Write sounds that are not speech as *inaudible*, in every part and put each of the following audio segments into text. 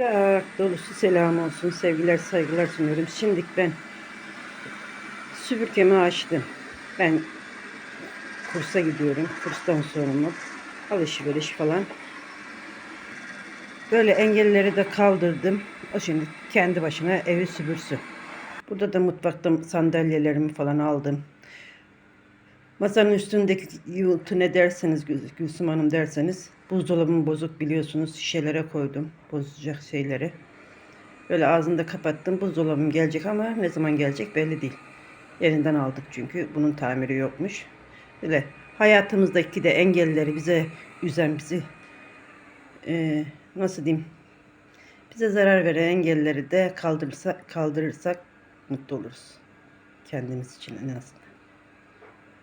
Kucak dolusu selam olsun. Sevgiler saygılar sunuyorum. Şimdi ben süpürgemi açtım. Ben kursa gidiyorum. Kurstan sonra alışveriş falan. Böyle engelleri de kaldırdım. O şimdi kendi başına evi süpürsün. Burada da mutfakta sandalyelerimi falan aldım. Masanın üstündeki yultu ne derseniz Gül- Gülsüm Hanım derseniz buzdolabım bozuk biliyorsunuz şişelere koydum bozacak şeyleri. Böyle ağzını da kapattım buzdolabım gelecek ama ne zaman gelecek belli değil. Yerinden aldık çünkü bunun tamiri yokmuş. Böyle hayatımızdaki de engelleri bize üzen bizi eee, nasıl diyeyim bize zarar veren engelleri de kaldırırsak, kaldırırsak mutlu oluruz. Kendimiz için en azından.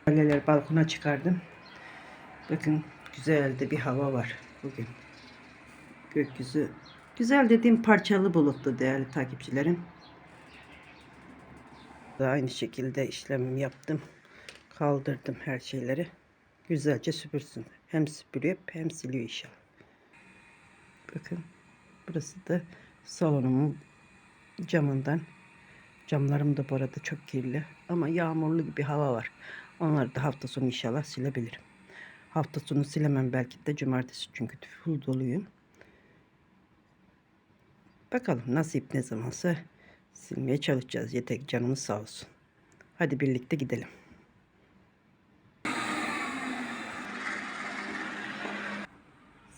Sandalyeleri balkona çıkardım. Bakın güzel de bir hava var bugün. Gökyüzü güzel dediğim parçalı bulutlu değerli takipçilerim. Da aynı şekilde işlemimi yaptım. Kaldırdım her şeyleri. Güzelce süpürsün. Hem süpürüyor hem siliyor inşallah. Bakın burası da salonumun camından. Camlarım da bu arada çok kirli. Ama yağmurlu bir hava var. Onları da hafta sonu inşallah silebilirim. Hafta sonu silemem belki de cumartesi çünkü full doluyum. Bakalım nasip ne zamansa silmeye çalışacağız. Yeter canımız sağ olsun. Hadi birlikte gidelim.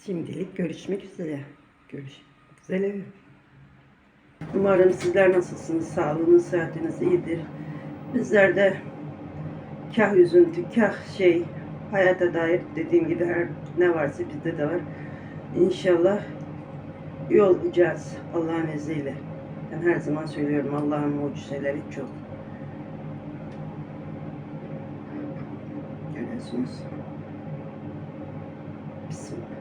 Şimdilik görüşmek üzere. Görüşmek üzere. Umarım sizler nasılsınız? Sağlığınız, sıhhatiniz iyidir. Bizler de kah üzüntü, kah şey hayata dair dediğim gibi her ne varsa bizde de var. İnşallah iyi olacağız Allah'ın izniyle. Ben her zaman söylüyorum Allah'ın mucizeleri çok. Görüyorsunuz. Bismillah.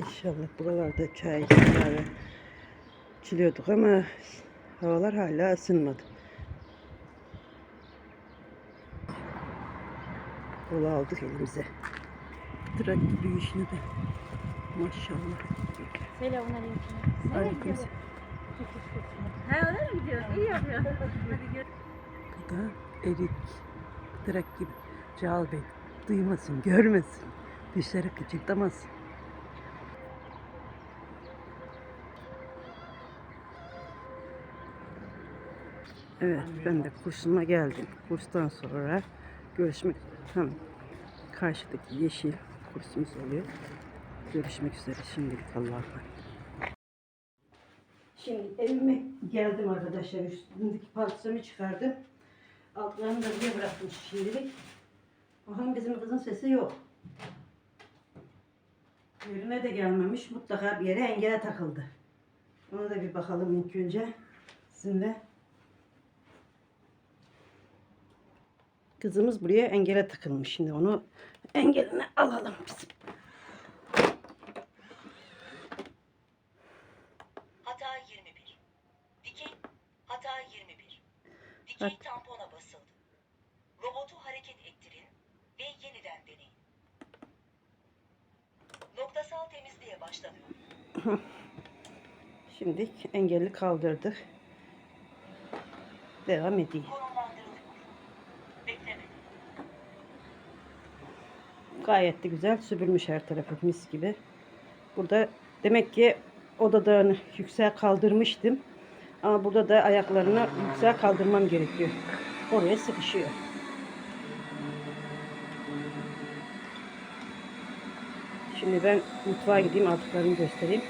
İnşallah buralarda çay, kahve içiliyorduk ama havalar hala ısınmadı. Kola aldık elimize. Trak işini de. Maşallah. Selamünaleyküm. Aleyküm Ha öyle mi gidiyor? İyi yapıyor. Hadi gör. Bu da erik. Trak gibi. Cal Bey. Duymasın, görmesin. Dişleri gıcırdamasın. Evet, ben de kursuma geldim. Kurstan sonra görüşmek hem karşıdaki yeşil kursumuz oluyor. Görüşmek üzere şimdilik Allah'a emanet. Şimdi evime geldim arkadaşlar. Üstündeki paltomu çıkardım. Altlarını da buraya bıraktım şimdilik. Bakın bizim kızın sesi yok. Yerine de gelmemiş. Mutlaka bir yere engele takıldı. Ona da bir bakalım ilk önce. Sizinle. Kızımız buraya engele takılmış. Şimdi onu engeline alalım biz. Hata 21. Dikey hata 21. Dikey Bak. tampona basıldı. Robotu hareket ettirin ve yeniden deneyin. Noktasal temizliğe başlanıyor. *laughs* Şimdi engeli kaldırdık. Devam edeyim. Gayet de güzel süpürmüş her tarafı mis gibi. Burada demek ki odadan yüksek kaldırmıştım. Ama burada da ayaklarını yüksek kaldırmam gerekiyor. Oraya sıkışıyor. Şimdi ben mutfağa gideyim aldıklarını göstereyim.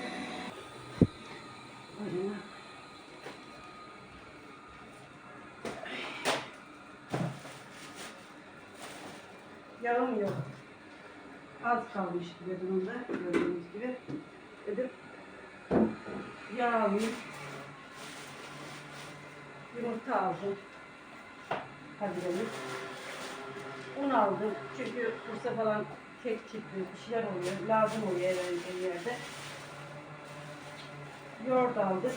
Yağım yok. Kalmış gibi durumda gördüğünüz gibi. Dedim yağ alayım. Yumurta aldım. Hazırlanıp. Un aldım. Çünkü kursa falan kek çıktı, bir şeyler oluyor. Lazım oluyor herhangi bir yerde. Yoğurt aldım.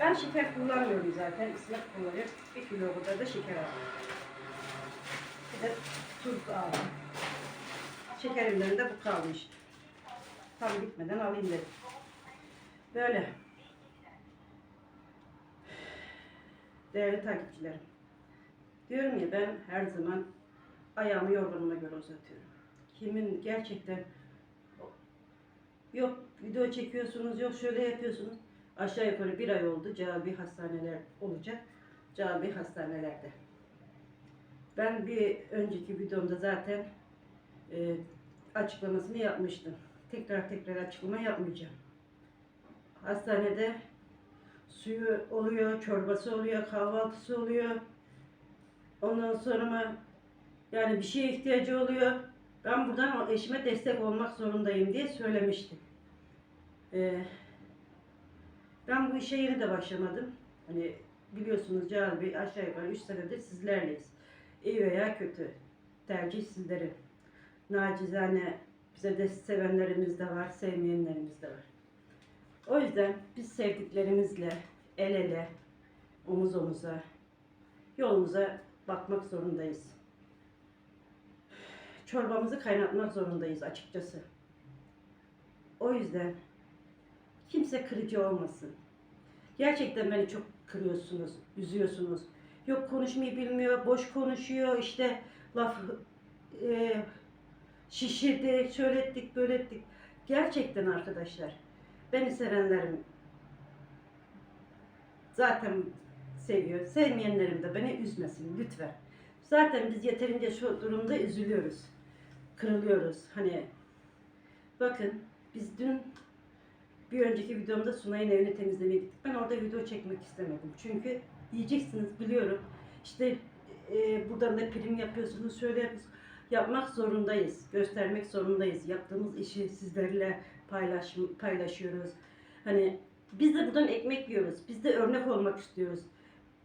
Ben şeker kullanmıyorum zaten. Islah kullanıyorum. Bir kilo kadar da şeker aldım. De tuz aldım. Şekerimden de bu kalmış. Tam bitmeden alayım dedim. Böyle. Değerli takipçilerim. Diyorum ya ben her zaman ayağımı yorganıma göre uzatıyorum. Kimin gerçekten yok video çekiyorsunuz, yok şöyle yapıyorsunuz. Aşağı yukarı bir ay oldu. Cabi hastaneler olacak. Cabi hastanelerde. Ben bir önceki videomda zaten e, açıklamasını yapmıştım. Tekrar tekrar açıklama yapmayacağım. Hastanede suyu oluyor, çorbası oluyor, kahvaltısı oluyor. Ondan sonra yani bir şeye ihtiyacı oluyor. Ben buradan eşime destek olmak zorundayım diye söylemiştim. Ee, ben bu işe yeni de başlamadım. Hani biliyorsunuz Cahil Bey aşağı yukarı 3 senedir sizlerleyiz. İyi veya kötü. Tercih sizlerin. Nacizane bize de sevenlerimiz de var, sevmeyenlerimiz de var. O yüzden biz sevdiklerimizle el ele, omuz omuza, yolumuza bakmak zorundayız. Çorbamızı kaynatmak zorundayız açıkçası. O yüzden kimse kırıcı olmasın. Gerçekten beni çok kırıyorsunuz, üzüyorsunuz. Yok konuşmayı bilmiyor, boş konuşuyor, işte laf e, şişirdi, şöyle ettik, böyle ettik. Gerçekten arkadaşlar, beni sevenlerim zaten seviyor. Sevmeyenlerim de beni üzmesin lütfen. Zaten biz yeterince şu durumda üzülüyoruz. Kırılıyoruz. Hani bakın biz dün bir önceki videomda Sunay'ın evini temizlemeye gittik. Ben orada video çekmek istemedim. Çünkü diyeceksiniz biliyorum. İşte e, buradan da prim yapıyorsunuz, şöyle yapıyorsunuz. Yapmak zorundayız. Göstermek zorundayız. Yaptığımız işi sizlerle paylaş, paylaşıyoruz. Hani biz de buradan ekmek yiyoruz. Biz de örnek olmak istiyoruz.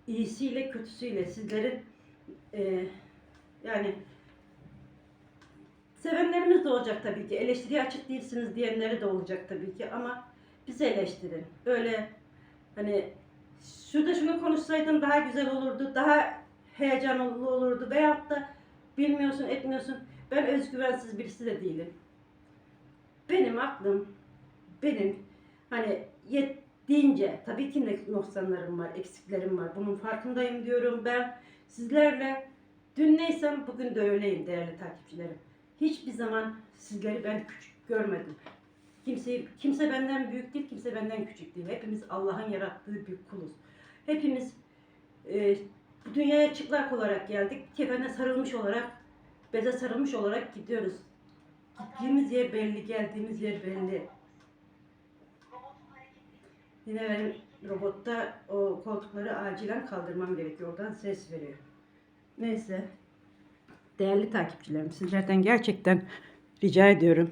İyisiyle kötüsüyle sizlerin e, yani sevenlerimiz de olacak tabii ki. Eleştiriye açık değilsiniz diyenleri de olacak tabii ki ama bizi eleştirin. Böyle hani şurada şunu konuşsaydın daha güzel olurdu, daha heyecanlı olurdu veyahut da bilmiyorsun, etmiyorsun. Ben özgüvensiz birisi de değilim. Benim aklım, benim hani yettiğince, tabii ki de noksanlarım var, eksiklerim var. Bunun farkındayım diyorum ben. Sizlerle dün neysem bugün de öyleyim değerli takipçilerim. Hiçbir zaman sizleri ben küçük görmedim. Kimse, kimse benden büyük değil, kimse benden küçük değil. Hepimiz Allah'ın yarattığı bir kuluz. Hepimiz e, dünyaya çıplak olarak geldik. Kefene sarılmış olarak, beze sarılmış olarak gidiyoruz. Gittiğimiz yer belli, geldiğimiz yer belli. Yine benim robotta o koltukları acilen kaldırmam gerekiyor. Oradan ses veriyor. Neyse. Değerli takipçilerim sizlerden gerçekten rica ediyorum.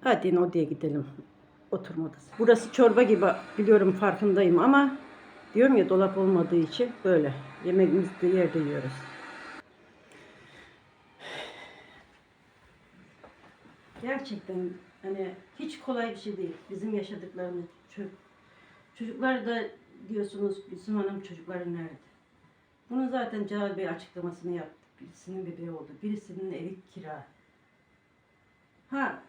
Hadi odaya gidelim. Oturma odası. Burası çorba gibi biliyorum farkındayım ama diyorum ya dolap olmadığı için böyle. Yemeğimizi de yerde yiyoruz. Gerçekten hani hiç kolay bir şey değil. Bizim yaşadıklarımız. Çocuklar da diyorsunuz Gülsüm Hanım çocukları nerede? Bunu zaten Cahil Bey açıklamasını yaptı. Birisinin bebeği oldu. Birisinin evi kira. Ha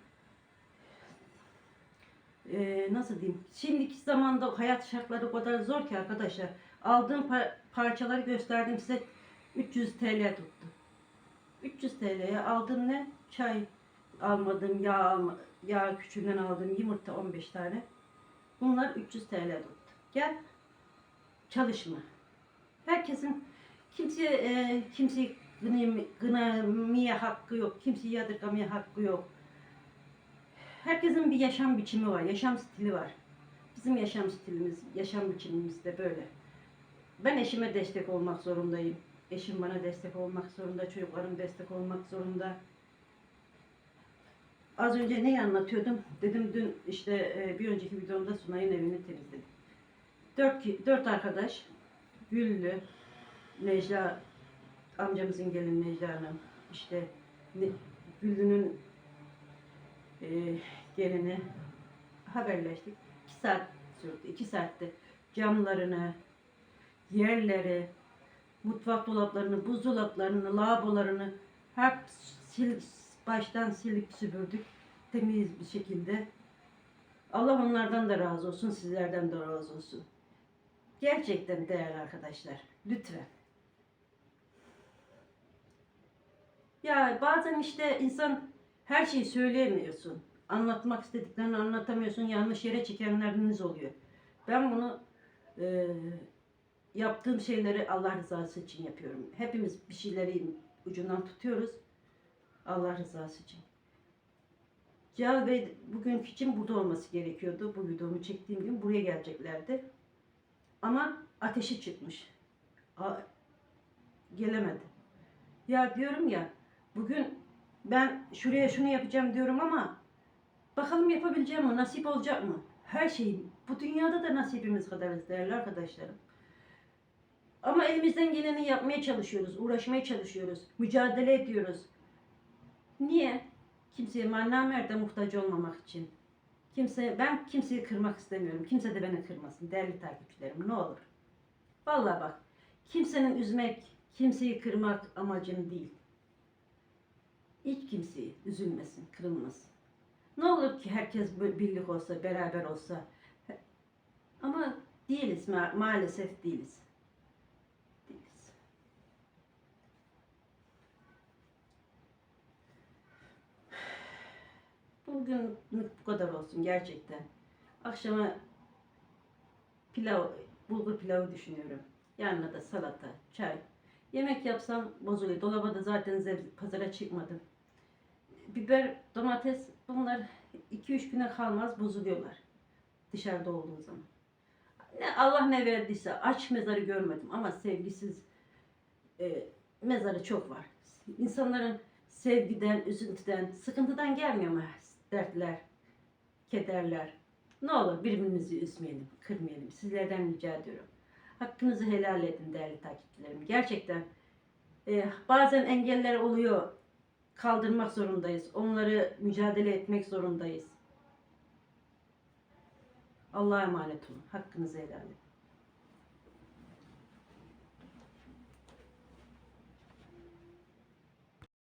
ee, nasıl diyeyim? Şimdiki zamanda hayat şartları o kadar zor ki arkadaşlar. Aldığım pa- parçaları gösterdim size 300 TL tuttu. 300 TL'ye aldığım ne? Çay almadım, yağ alma, yağ küçüğünden aldım, yumurta 15 tane. Bunlar 300 TL tuttu. Gel çalışma. Herkesin kimse e, kimse gınam- gınamaya hakkı yok. Kimseyi yadırgamaya hakkı yok. Herkesin bir yaşam biçimi var, yaşam stili var. Bizim yaşam stilimiz, yaşam biçimimiz de böyle. Ben eşime destek olmak zorundayım. Eşim bana destek olmak zorunda, çocuklarım destek olmak zorunda. Az önce neyi anlatıyordum? Dedim dün işte e, bir önceki videomda Sunay'ın evini temizledim. Dört, dört arkadaş, Güllü, Necla, amcamızın gelin Necla Hanım, işte Güllü'nün e, gelini haberleştik. İki saat sürdü, iki saatte camlarını, yerleri, mutfak dolaplarını, buzdolaplarını, lavabolarını hep sil, baştan silip süpürdük temiz bir şekilde. Allah onlardan da razı olsun, sizlerden de razı olsun. Gerçekten değerli arkadaşlar, lütfen. Ya bazen işte insan her şeyi söyleyemiyorsun. Anlatmak istediklerini anlatamıyorsun. Yanlış yere çekenleriniz oluyor. Ben bunu e, yaptığım şeyleri Allah rızası için yapıyorum. Hepimiz bir şeyleri ucundan tutuyoruz. Allah rızası için. Cihal Bey bugünkü için burada olması gerekiyordu. Bu videomu çektiğim gün buraya geleceklerdi. Ama ateşi çıkmış. A- gelemedi. Ya diyorum ya bugün ben şuraya şunu yapacağım diyorum ama bakalım yapabileceğim mi? Nasip olacak mı? Her şey bu dünyada da nasibimiz kadarız değerli arkadaşlarım. Ama elimizden geleni yapmaya çalışıyoruz, uğraşmaya çalışıyoruz, mücadele ediyoruz. Niye? Kimseye mannamerde muhtaç olmamak için. Kimse, ben kimseyi kırmak istemiyorum. Kimse de beni kırmasın değerli takipçilerim ne olur. Vallahi bak kimsenin üzmek, kimseyi kırmak amacım değil. Hiç kimseyi üzülmesin, kırılmasın. Ne olur ki herkes birlik olsa, beraber olsa. Ama değiliz ma- maalesef değiliz. Değiliz. Bugün bu kadar olsun gerçekten. Akşama pilav, bulgur pilavı düşünüyorum. Yanına da salata, çay. Yemek yapsam bozuluyor. Dolaba da zaten pazara çıkmadım. Biber, domates bunlar 2-3 güne kalmaz bozuluyorlar. Dışarıda olduğu zaman. Ne Allah ne verdiyse aç mezarı görmedim ama sevgisiz e, mezarı çok var. İnsanların sevgiden, üzüntüden, sıkıntıdan gelmiyor mu dertler, kederler? Ne olur birbirimizi üzmeyelim, kırmayalım. Sizlerden rica ediyorum. Hakkınızı helal edin değerli takipçilerim. Gerçekten e, bazen engeller oluyor. Kaldırmak zorundayız. Onları mücadele etmek zorundayız. Allah'a emanet olun. Hakkınızı helal edin.